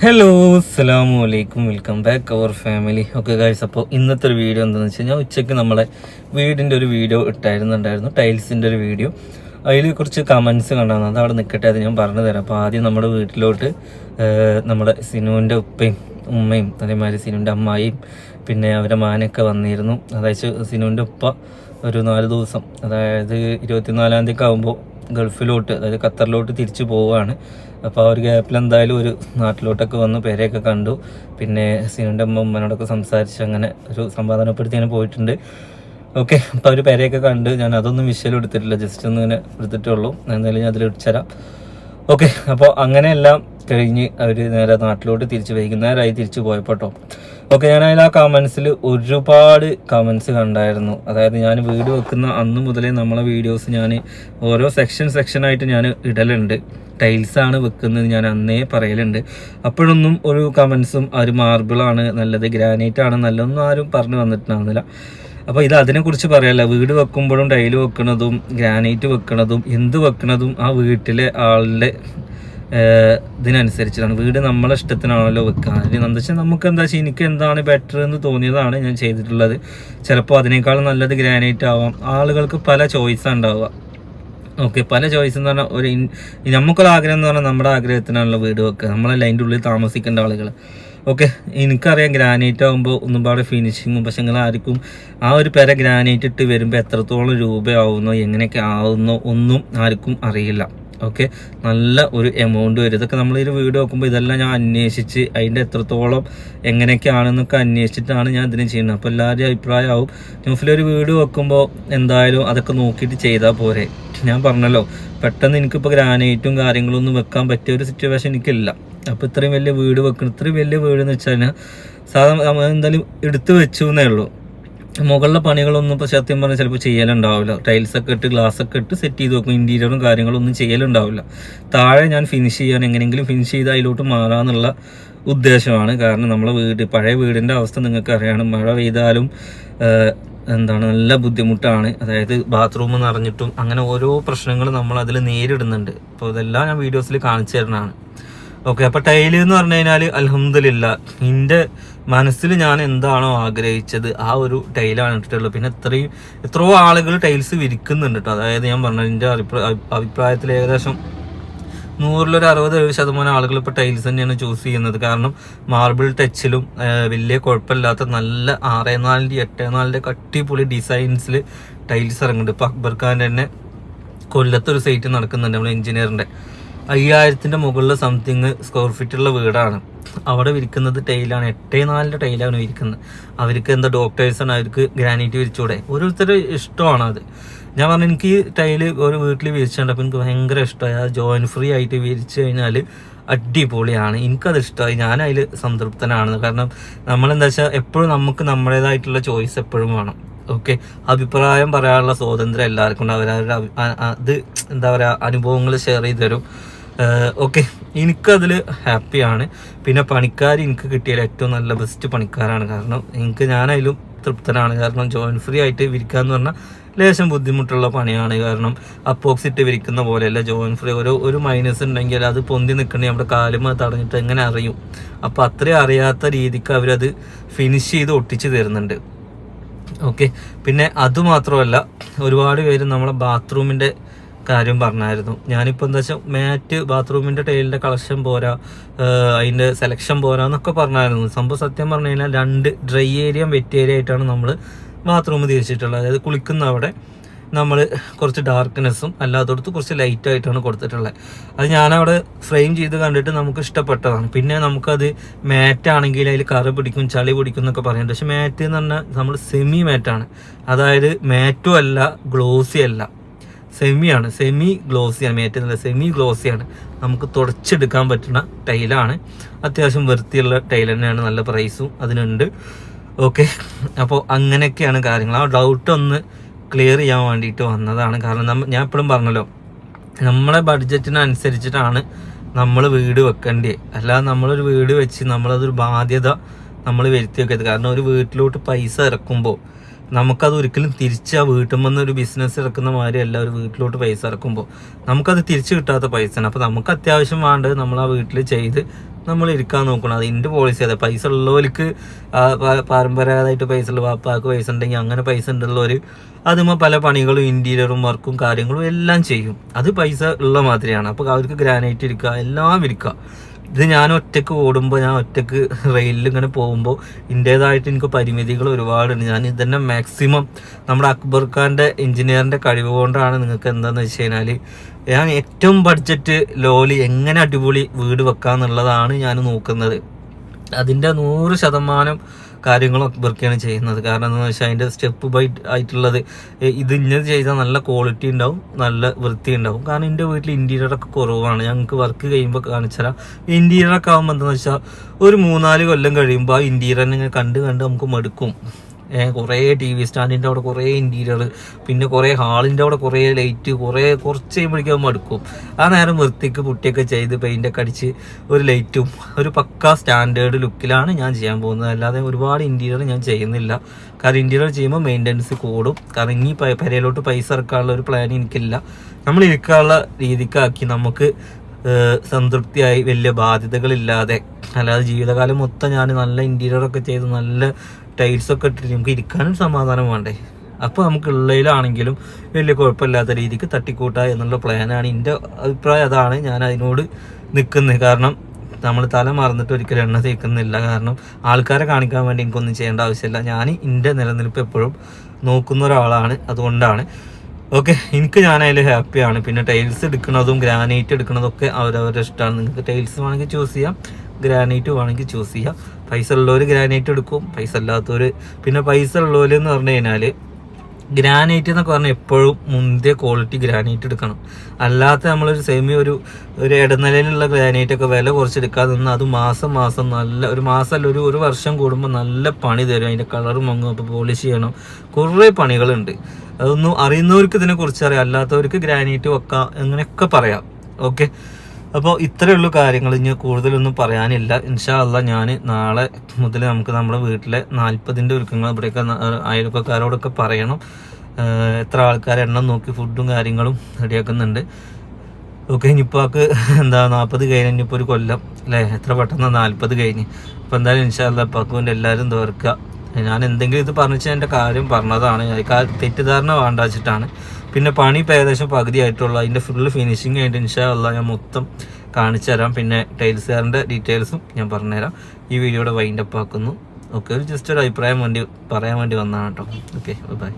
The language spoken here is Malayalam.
ഹലോ അലൈക്കും. Welcome back our family okay കാഴ്ച അപ്പോൾ ഇന്നത്തെ ഒരു വീഡിയോ എന്താണെന്ന് വെച്ച് കഴിഞ്ഞാൽ ഉച്ചയ്ക്ക് നമ്മളെ വീടിന്റെ ഒരു വീഡിയോ ഇട്ടായിരുന്നുണ്ടായിരുന്നു ടൈൽസിന്റെ ഒരു വീഡിയോ അതിൽ കുറച്ച് കമൻസ് കണ്ടായിരുന്നു. അത് അവിടെ നിൽക്കട്ടെ അത് ഞാൻ പറഞ്ഞു തരാം. അപ്പോൾ ആദ്യം നമ്മുടെ വീട്ടിലോട്ട് നമ്മുടെ സിനുവിന്റെ ഉപ്പയും ഉമ്മയും അതേമാതിരി സിനുവിന്റെ അമ്മായിയും പിന്നെ അവരെ മാനൊക്കെ വന്നിരുന്നു. അതായത് സിനുവിന്റെ ഉപ്പ ഒരു നാല് ദിവസം അതായത് ഇരുപത്തിനാലാം തീയതി ആകുമ്പോൾ ഗൾഫിലോട്ട് അതായത് ഖത്തറിലോട്ട് തിരിച്ചു പോവുകയാണ്. അപ്പോൾ ആ ഒരു ഗ്യാപ്പിൽ എന്തായാലും ഒരു നാട്ടിലോട്ടൊക്കെ വന്ന് പേരെയൊക്കെ കണ്ടു. പിന്നെ സിനുന്റെ അമ്മ ഉമ്മനോടൊക്കെ സംസാരിച്ച് അങ്ങനെ ഒരു സമാധാനപ്പെടുത്തി പോയിട്ടുണ്ട്. ഓക്കെ അപ്പോൾ അവർ പേരെയൊക്കെ കണ്ട് ഞാൻ അതൊന്നും വിഷയം എടുത്തിട്ടില്ല ജസ്റ്റ് ഒന്ന് ഇങ്ങനെ എടുത്തിട്ടുള്ളൂ എന്തായാലും ഞാൻ അതിൽ ഇടിച്ചുതരാം ഓക്കെ അപ്പോൾ അങ്ങനെയെല്ലാം കഴിഞ്ഞ് അവർ നേരെ നാട്ടിലോട്ട് തിരിച്ച് വൈകുന്നേരമായി തിരിച്ചു പോയപ്പോൾ കേട്ടോ ഓക്കെ ഞാൻ അതിൽ ആ കമൻസിൽ ഒരുപാട് കമൻസ് കണ്ടായിരുന്നു. അതായത് ഞാൻ വീട് വെക്കുന്ന അന്ന് മുതലേ നമ്മളെ വീഡിയോസ് ഞാൻ ഓരോ സെക്ഷൻ സെക്ഷനായിട്ട് ഞാൻ ഇടലുണ്ട്. ടൈൽസ് ആണ് വെക്കുന്നത് ഞാൻ അന്നേ പറയലുണ്ട്. അപ്പോഴൊന്നും ഒരു കമൻസും ഒരു മാർബിളാണ് നല്ലത് ഗ്രാനൈറ്റ് ആണ് നല്ലതൊന്നും ആരും പറഞ്ഞു വന്നിട്ടുണ്ടാകുന്നില്ല അപ്പോൾ ഇത് അതിനെക്കുറിച്ച് പറയല്ല? വീട് വെക്കുമ്പോഴും ടൈൽ വെക്കണതും ഗ്രാനൈറ്റ് വെക്കണതും എന്ത് വെക്കണതും ആ വീട്ടിലെ ആളുടെ ഏഹ്, ഇതിനനുസരിച്ചാണ് വീട് നമ്മളെ ഇഷ്ടത്തിനാണല്ലോ വെക്കുക. എന്താ വെച്ചാൽ നമുക്ക് എന്താ വെച്ചാൽ എനിക്ക് എന്താണ് ബെറ്റർ എന്ന് തോന്നിയതാണ് ഞാൻ ചെയ്തിട്ടുള്ളത്. ചിലപ്പോൾ അതിനേക്കാൾ നല്ലത് ഗ്രാനൈറ്റ് ആവാം. ആളുകൾക്ക് പല ചോയ്സാണ് ഉണ്ടാവുക. ഓക്കെ പല ചോയ്സ് എന്ന് പറഞ്ഞാൽ ഒരു നമുക്കുള്ള ആഗ്രഹം എന്ന് പറഞ്ഞാൽ നമ്മുടെ ആഗ്രഹത്തിനാണല്ലോ വീട് വെക്കുക. നമ്മളല്ല അതിന്റെ ഉള്ളിൽ താമസിക്കേണ്ട ആളുകൾ. ഓക്കെ എനിക്കറിയാം ഗ്രാനൈറ്റ് ആകുമ്പോൾ ഒന്നും പാടെ ഫിനിഷിങ്ങും പക്ഷെ നിങ്ങൾ ആർക്കും ആ ഒരു പെര ഗ്രാനൈറ്റ് ഇട്ട് വരുമ്പോൾ എത്രത്തോളം രൂപയാവുന്നോ എങ്ങനെയൊക്കെ ആവുന്നോ ഒന്നും ആർക്കും അറിയില്ല. ഓക്കെ? നല്ല ഒരു എമൗണ്ട് വരും. ഇതൊക്കെ നമ്മൾ ഈ വീഡിയോ നോക്കുമ്പോൾ ഇതെല്ലാം ഞാൻ അന്വേഷിച്ച് അതിന്റെ എത്രത്തോളം എങ്ങനെയൊക്കെയാണെന്നൊക്കെ അന്വേഷിച്ചിട്ടാണ് ഞാൻ ഇതിന് ചെയ്യുന്നത്. അപ്പോൾ എല്ലാവരുടെയും അഭിപ്രായമാവും. ന്യൂസിലൊരു വീഡിയോ വെക്കുമ്പോൾ എന്തായാലും അതൊക്കെ നോക്കിയിട്ട് ചെയ്താൽ പോരെ. ഞാൻ പറഞ്ഞല്ലോ പെട്ടെന്ന് എനിക്കിപ്പോൾ ഗ്രാനൈറ്റും കാര്യങ്ങളൊന്നും വെക്കാൻ പറ്റിയ ഒരു സിറ്റുവേഷൻ എനിക്കില്ല. അപ്പോൾ ഇത്രയും വലിയ വീട് വെക്കണം. ഇത്രയും വലിയ വീട് എന്ന് വെച്ച് കഴിഞ്ഞാൽ സാധാരണ എന്തായാലും എടുത്തു വെച്ചു എന്നേ ഉള്ളൂ. മുകളിലെ പണികളൊന്നും ഇപ്പോൾ സത്യം പറഞ്ഞാൽ ചിലപ്പോൾ ചെയ്യലുണ്ടാവില്ല. ടൈൽസൊക്കെ ഇട്ട് ഗ്ലാസ് ഒക്കെ ഇട്ട് സെറ്റ് ചെയ്ത് വെക്കും. ഇന്റീരിയറും കാര്യങ്ങളൊന്നും ചെയ്യലുണ്ടാവില്ല. താഴെ ഞാൻ ഫിനിഷ് ചെയ്യാൻ എങ്ങനെയെങ്കിലും ഫിനിഷ് ചെയ്ത് അതിലോട്ട് മാറാമെന്നുള്ള ഉദ്ദേശമാണ്. കാരണം നമ്മളെ വീട് പഴയ വീടിന്റെ അവസ്ഥ നിങ്ങൾക്ക് അറിയണം മഴ പെയ്താലും എന്താണ് നല്ല ബുദ്ധിമുട്ടാണ്. അതായത് ബാത്റൂം നിറഞ്ഞിട്ടും അങ്ങനെ ഓരോ പ്രശ്നങ്ങൾ നമ്മൾ അതിൽ നേരിടുന്നുണ്ട്. അപ്പോൾ ഇതെല്ലാം ഞാൻ വീഡിയോസിൽ കാണിച്ചു തരുന്നതാണ്. ഓക്കെ അപ്പൊ ടൈൽ എന്ന് പറഞ്ഞു കഴിഞ്ഞാൽ അലഹമില്ല എന്റെ മനസ്സിൽ ഞാൻ എന്താണോ ആഗ്രഹിച്ചത് ആ ഒരു ടൈലാണ് ഇട്ടിട്ടുള്ളത്. പിന്നെ ഇത്രയും എത്രയോ ആളുകൾ ടൈൽസ് വിരിക്കുന്നുണ്ട് കേട്ടോ അതായത് ഞാൻ പറഞ്ഞ എന്റെ അഭിപ്രായ അഭിപ്രായത്തിൽ ഏകദേശം നൂറിലൊരു അറുപത് എഴുപത് ശതമാനം ആളുകൾ ഇപ്പോൾ ടൈൽസ് തന്നെയാണ് ചൂസ് ചെയ്യുന്നത്. കാരണം മാർബിൾ ടച്ചിലും വലിയ കുഴപ്പമില്ലാത്ത നല്ല ആറേ നാലിന്റെ എട്ടേ നാലിന്റെ കട്ടിപ്പൊളി ഡിസൈൻസിൽ ടൈൽസ് ഇറങ്ങുന്നുണ്ട്. ഇപ്പോൾ അക്ബർ ഖാൻ തന്നെ കൊല്ലത്തൊരു സൈറ്റ് നടക്കുന്നുണ്ട് നമ്മൾ എഞ്ചിനീയറിന്റെ. അയ്യായിരത്തിന്റെ മുകളിൽ സംതിങ് സ്ക്വയർ ഫീറ്റുള്ള വീടാണ്. അവിടെ വിരിക്കുന്നത് ടൈലാണ് എട്ടേ നാലിന്റെ ടൈലാണ് വിരിക്കുന്നത്. അവർക്ക് എന്താ ഡോക്ടേഴ്സാണ് അവർക്ക് ഗ്രാനൈറ്റ് വിരിച്ചൂടെ. ഓരോരുത്തരുടെ ഇഷ്ടമാണ് അത്. ഞാൻ പറഞ്ഞു എനിക്ക് ഈ ടൈൽ ഒരു വീട്ടിൽ വിരിച്ചുണ്ടപ്പോൾ എനിക്ക് ഭയങ്കര ഇഷ്ടമായി. ആ ജോയിൻ ഫ്രീ ആയിട്ട് വിരിച്ചു കഴിഞ്ഞാൽ അടിപൊളിയാണ്. എനിക്കത് ഇഷ്ടമായി. ഞാൻ അതിൽ സംതൃപ്തനാണ്. കാരണം നമ്മളെന്താ വെച്ചാൽ എപ്പോഴും നമുക്ക് നമ്മുടേതായിട്ടുള്ള ചോയ്സ് എപ്പോഴും വേണം. ഓക്കെ. അഭിപ്രായം പറയാനുള്ള സ്വാതന്ത്ര്യം എല്ലാവർക്കും ഉണ്ട്. അവരവരുടെ അത് എന്താ പറയുക അനുഭവങ്ങൾ ഷെയർ ചെയ്ത് തരും. ഓക്കെ. എനിക്കതിൽ ഹാപ്പിയാണ് പിന്നെ പണിക്കാർ എനിക്ക് കിട്ടിയാൽ ഏറ്റവും നല്ല ബെസ്റ്റ് പണിക്കാരാണ്. കാരണം എനിക്ക് ഞാനതിലും തൃപ്തനാണ്. കാരണം ജോയിൻ ഫ്രീ ആയിട്ട് വിരിക്കുക എന്ന് പറഞ്ഞാൽ ലേശം ബുദ്ധിമുട്ടുള്ള പണിയാണ്. കാരണം അപ്പോക്സിറ്റ് വിരിക്കുന്ന പോലെയല്ല. ജോയിൻ ഫ്രീ ഒരു ഒരു മൈനസ് ഉണ്ടെങ്കിൽ അത് പൊന്തി നിൽക്കണേ നമ്മുടെ കാലുമ തടഞ്ഞിട്ട് എങ്ങനെ അറിയും? അപ്പോൾ അത്രയും അറിയാത്ത രീതിക്ക് അവരത് ഫിനിഷ് ചെയ്ത് ഒട്ടിച്ച് തരുന്നുണ്ട്. ഓക്കെ. പിന്നെ അതുമാത്രമല്ല ഒരുപാട് പേര് നമ്മളെ ബാത്റൂമിന്റെ കാര്യം പറഞ്ഞായിരുന്നു. ഞാനിപ്പോൾ എന്താ വെച്ചാൽ മാറ്റ് ബാത്റൂമിന്റെ ടൈലിന്റെ കളക്ഷൻ പോരാ അതിന്റെ സെലക്ഷൻ പോരാ എന്നൊക്കെ പറഞ്ഞായിരുന്നു. സംഭവം സത്യം പറഞ്ഞു കഴിഞ്ഞാൽ രണ്ട് ഡ്രൈ ഏരിയ വെറ്റ് ഏരിയ ആയിട്ടാണ് നമ്മൾ ബാത്റൂം തിരിച്ചിട്ടുള്ളത് അതായത് കുളിക്കുന്ന അവിടെ. നമ്മൾ കുറച്ച് ഡാർക്ക്നെസ്സും അല്ലാത്തടത്ത് കുറച്ച് ലൈറ്റ് ആയിട്ടാണ് കൊടുത്തിട്ടുള്ളത്. അത് ഞാനവിടെ ഫ്രെയിം ചെയ്ത് കണ്ടിട്ട് നമുക്ക് ഇഷ്ടപ്പെട്ടതാണ്. പിന്നെ നമുക്കത് മാറ്റ് ആണെങ്കിൽ അതിൽ കറ പിടിക്കും ചളി പിടിക്കും എന്നൊക്കെ പറയുന്നുണ്ട് പക്ഷെ മാറ്റ് എന്ന് പറഞ്ഞാൽ നമ്മൾ സെമി മാറ്റാണ് അതായത് മാറ്റും അല്ല ഗ്ലോസി അല്ല. സെമിയാണ് സെമി ഗ്ലോസിയാണ് മാറ്റ് എന്നല്ല സെമി ഗ്ലോസിയാണ് നമുക്ക് തുടച്ചെടുക്കാൻ പറ്റുന്ന ടൈലാണ് അത്യാവശ്യം വൃത്തിയുള്ള ടൈൽ തന്നെയാണ്. നല്ല പ്രൈസും അതിനുണ്ട്. ഓക്കെ അപ്പോൾ അങ്ങനെയൊക്കെയാണ് കാര്യങ്ങൾ. ആ ഡൗട്ട് ഒന്ന് ക്ലിയർ ചെയ്യാൻ വേണ്ടിയിട്ട് വന്നതാണ്. കാരണം ഞാൻ എപ്പോഴും പറഞ്ഞല്ലോ നമ്മളെ ബഡ്ജറ്റിനനുസരിച്ചിട്ടാണ് നമ്മൾ വീട് വെക്കേണ്ടത് അല്ലാതെ നമ്മളൊരു വീട് വെച്ച് നമ്മളതൊരു ബാധ്യത നമ്മൾ വരുത്തി വെക്കരുത്. കാരണം ഒരു വീട്ടിലോട്ട് പൈസ ഇറക്കുമ്പോൾ നമുക്കത് ഒരിക്കലും തിരിച്ച് ആ വീട്ടിൽ നിന്ന് ഒരു ബിസിനസ് ഇറക്കുന്ന മാതിരി അല്ല ഒരു വീട്ടിലോട്ട് പൈസ ഇറക്കുമ്പോൾ നമുക്കത് തിരിച്ച് കിട്ടാത്ത പൈസയാണ്. അപ്പോൾ നമുക്ക് അത്യാവശ്യം വേണ്ടത് നമ്മൾ ആ വീട്ടിൽ ചെയ്ത് നമ്മൾ ഇരിക്കാൻ നോക്കണം. അത് എന്റെ പോളിസി അതെ. പൈസ ഉള്ളവർക്ക് പരമ്പരാഗതമായിട്ട് പൈസ ഉള്ള വാപ്പാക്ക് പൈസ ഉണ്ടെങ്കിൽ അങ്ങനെ പൈസ ഉണ്ടുള്ളവർ അതുമ്പോൾ പല പണികളും ഇന്റീരിയറും വർക്കും കാര്യങ്ങളും എല്ലാം ചെയ്യും. അത് പൈസ ഉള്ള മാതിരിയാണ്. അപ്പോൾ അവർക്ക് ഗ്രാനൈറ്റ് ഇരിക്കുക എല്ലാം ഇരിക്കുക ഇത് ഞാൻ ഒറ്റയ്ക്ക് ഓടുമ്പോൾ ഞാൻ ഒറ്റയ്ക്ക് റെയിലിൽ ഇങ്ങനെ പോകുമ്പോൾ എന്റേതായിട്ട് എനിക്ക് പരിമിതികൾ ഒരുപാടുണ്ട്. ഞാൻ ഇതന്നെ മാക്സിമം നമ്മുടെ അക്ബർ ഖാന്റെ എഞ്ചിനീയറിന്റെ കഴിവ് കൊണ്ടാണ് നിങ്ങൾക്ക് എന്താണെന്ന് വെച്ച് കഴിഞ്ഞാൽ ഞാൻ ഏറ്റവും ബഡ്ജറ്റ് ലോലി എങ്ങനെ അടിപൊളി വീട് വെക്കാന്നുള്ളതാണ് ഞാൻ നോക്കുന്നത്. അതിന്റെ നൂറ് ശതമാനം കാര്യങ്ങളും അക്ബർക്കാണ് ചെയ്യുന്നത്. കാരണം എന്താണെന്ന് വെച്ചാൽ അതിന്റെ സ്റ്റെപ്പ് ബൈ ആയിട്ടുള്ളത് ഇത് ഇന്നത് ചെയ്താൽ നല്ല ക്വാളിറ്റി ഉണ്ടാവും നല്ല വൃത്തി ഉണ്ടാവും കാരണം എന്റെ വീട്ടിൽ ഇന്റീരിയറൊക്കെ കുറവാണ്. ഞങ്ങൾക്ക് വർക്ക് കഴിയുമ്പോൾ കാണിച്ചുതരാം ഇന്റീരിയറൊക്കെ ആകുമ്പോൾ എന്താണെന്ന് വെച്ചാൽ ഒരു മൂന്നാൽ കൊല്ലം കഴിയുമ്പോൾ ആ ഇന്റീരിയറിനെ കണ്ട് കണ്ട് നമുക്ക് മടുക്കും. കുറേ ടി വി സ്റ്റാൻഡിന്റെ അവിടെ കുറേ ഇന്റീരിയർ പിന്നെ കുറേ ഹാളിന്റെ അവിടെ കുറേ ലൈറ്റ് കുറേ കുറച്ച് കഴിയുമ്പോഴേക്കും മടുക്കും. ആ നേരം വൃത്തിക്ക് പുട്ടിയൊക്കെ ചെയ്ത് പെയിന്റൊക്കെ അടിച്ച് ഒരു ലൈറ്റും ഒരു പക്ക സ്റ്റാൻഡേർഡ് ലുക്കിലാണ് ഞാൻ ചെയ്യാൻ പോകുന്നത്. അല്ലാതെ ഒരുപാട് ഇന്റീരിയർ ഞാൻ ചെയ്യുന്നില്ല. കാരണം ഇന്റീരിയർ ചെയ്യുമ്പോൾ മെയിന്റനൻസ് കൂടും. കാരണം ഇനി പെരയിലോട്ട് പൈസ ഇറക്കാനുള്ള ഒരു പ്ലാൻ എനിക്കില്ല. നമ്മൾ ഇരിക്കാനുള്ള രീതിക്കാക്കി നമുക്ക് സംതൃപ്തിയായി വലിയ ബാധ്യതകളില്ലാതെ അല്ലാതെ ജീവിതകാലം മൊത്തം ഞാൻ നല്ല ഇന്റീരിയറൊക്കെ ചെയ്ത് നല്ല ടൈൽസൊക്കെ ഇട്ടിട്ട് നമുക്ക് ഇരിക്കാനും സമാധാനം വേണ്ടേ? അപ്പോൾ നമുക്ക് ഉള്ളതിലാണെങ്കിലും വലിയ കുഴപ്പമില്ലാത്ത രീതിക്ക് തട്ടിക്കൂട്ടുക എന്നുള്ള പ്ലാനാണ് എന്റെ അഭിപ്രായം അതാണ്. ഞാൻ അതിനോട് നിൽക്കുന്നത് കാരണം നമ്മൾ തല മറന്നിട്ട് ഒരിക്കലും എണ്ണ തേക്കുന്നില്ല. കാരണം ആൾക്കാരെ കാണിക്കാൻ വേണ്ടി എനിക്കൊന്നും ചെയ്യേണ്ട ആവശ്യമില്ല. ഞാൻ എന്റെ നിലനിൽപ്പ് എപ്പോഴും നോക്കുന്ന ഒരാളാണ്. അതുകൊണ്ടാണ്. ഓക്കെ എനിക്ക് ഞാനതിൽ ഹാപ്പിയാണ് പിന്നെ ടൈൽസ് എടുക്കുന്നതും ഗ്രാനൈറ്റ് എടുക്കുന്നതൊക്കെ അവരവരുടെ ഇഷ്ടമാണ്. നിങ്ങൾക്ക് ടൈൽസ് വേണമെങ്കിൽ ചൂസ് ചെയ്യാം. ഗ്രാനൈറ്റ് വേണമെങ്കിൽ ചൂസ് ചെയ്യാം. പൈസ ഉള്ളവർ ഗ്രാനൈറ്റ് എടുക്കും പൈസ ഇല്ലാത്തവർ പിന്നെ പൈസ ഉള്ളവർ എന്ന് പറഞ്ഞു കഴിഞ്ഞാൽ ഗ്രാനൈറ്റ് എന്നൊക്കെ പറഞ്ഞാൽ എപ്പോഴും മുന്തിയ ക്വാളിറ്റി ഗ്രാനൈറ്റ് എടുക്കണം. അല്ലാത്ത നമ്മളൊരു സെമി ഒരു ഒരു ഇടനിലയിലുള്ള ഗ്രാനൈറ്റ് ഒക്കെ വില കുറച്ചെടുക്കാതെ നിന്ന് അത് മാസം മാസം നല്ല ഒരു മാസമല്ല ഒരു ഒരു വർഷം കൂടുമ്പോൾ നല്ല പണി തരും. അതിന്റെ കളർ മങ്ങും അപ്പോൾ പോളിഷ് ചെയ്യണം. കുറേ പണികളുണ്ട്. അതൊന്നും അറിയുന്നവർക്ക് ഇതിനെക്കുറിച്ച് അറിയാം. അല്ലാത്തവർക്ക് ഗ്രാനൈറ്റ് വെക്കാം അങ്ങനെയൊക്കെ പറയാം. ഓക്കെ അപ്പോൾ ഇത്രയേ ഉള്ളൂ കാര്യങ്ങൾ ഇനി കൂടുതലൊന്നും പറയാനില്ല. ഇൻഷാ അല്ല ഞാൻ നാളെ മുതൽ നമുക്ക് നമ്മുടെ വീട്ടിലെ നാൽപ്പതിന്റെ ഒരുക്കങ്ങൾ ഇവിടെയൊക്കെ അയൽപ്പക്കാരോടൊക്കെ പറയണം. എത്ര ആൾക്കാർ എണ്ണം നോക്കി ഫുഡും കാര്യങ്ങളും റെഡിയാക്കുന്നുണ്ട്. ഓക്കെ ഇനിയിപ്പോൾ എന്താ നാൽപ്പത് കഴിഞ്ഞ് ഇനിയിപ്പോൾ ഒരു കൊല്ലം അല്ലേ എത്ര പെട്ടെന്ന് നാൽപ്പത് കഴിഞ്ഞ്. അപ്പോൾ എന്തായാലും ഇൻഷാല്ല പക്കുവിന്റെ എല്ലാവരും തോർക്കുക ഞാൻ എന്തെങ്കിലും ഇത് പറഞ്ഞാൽ എന്റെ കാര്യം പറഞ്ഞതാണ്. തെറ്റിദ്ധാരണ വേണ്ട വെച്ചിട്ടാണ് പിന്നെ പണി ഇപ്പോൾ ഏകദേശം പകുതി ആയിട്ടുള്ളൂ. അതിന്റെ ഫുള്ള് ഫിനിഷിങ് ആയിട്ട് ഇൻഷാല്ല ഞാൻ മൊത്തം കാണിച്ചു തരാം. പിന്നെ ടൈൽസുകാരന്റെ ഡീറ്റെയിൽസും ഞാൻ പറഞ്ഞുതരാം ഈ വീഡിയോയുടെ വൈൻഡപ്പ് ആക്കുന്നു. ഓക്കെ ഒരു ജസ്റ്റ് ഒരു അഭിപ്രായം വേണ്ടി പറയാൻ വേണ്ടി വന്നതാണ് കേട്ടോ. Okay bye